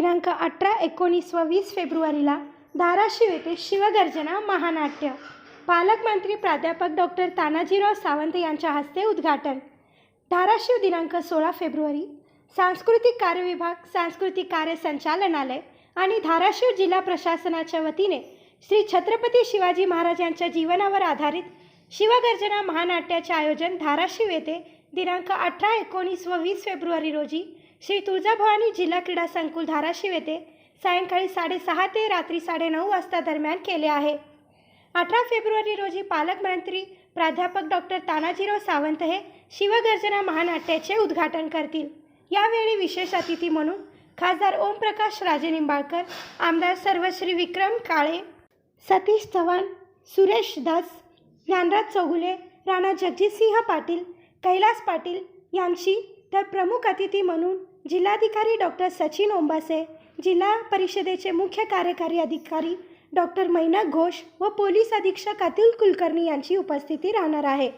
दिनांक अठरा एकोणीस व वीस फेब्रुवारीला धाराशिव येथे शिवगर्जना महानाट्य. पालकमंत्री प्राध्यापक डॉक्टर तानाजीराव सावंत यांच्या हस्ते उद्घाटन. धाराशिव दिनांक सोळा फेब्रुवारी सांस्कृतिक कार्य विभाग सांस्कृतिक कार्य संचालनालय आणि धाराशिव जिल्हा प्रशासनाच्या वतीने श्री छत्रपती शिवाजी महाराज यांच्या जीवनावर आधारित शिवगर्जना महानाट्याचे आयोजन धाराशिव येथे दिनांक अठरा एकोणीस व वीस फेब्रुवारी रोजी श्री तुळजाभवानी जिल्हा क्रीडा संकुल धाराशिव येथे सायंकाळी साडेसहा ते रात्री साडेनऊ वाजता दरम्यान केले आहे. अठरा फेब्रुवारी रोजी पालकमंत्री प्राध्यापक डॉक्टर तानाजीराव सावंत हे शिवगर्जना महानाट्याचे उद्घाटन करतील. यावेळी विशेष अतिथी म्हणून खासदार ओमप्रकाश राजे निंबाळकर आमदार सर्वश्री विक्रम काळे सतीश चव्हाण सुरेश दस ज्ञानराज चौगुले राणा जगजितसिंह पाटील कैलास पाटील यांची तर प्रमुख अतिथी म्हणून जिल्हाधिकारी डॉक्टर सचिन ओंबासे जिल्हा परिषदेचे मुख्य कार्यकारी अधिकारी डॉक्टर मैनक घोष व पोलीस अधीक्षक अतुल कुलकर्णी यांची उपस्थिती राहणार आहे.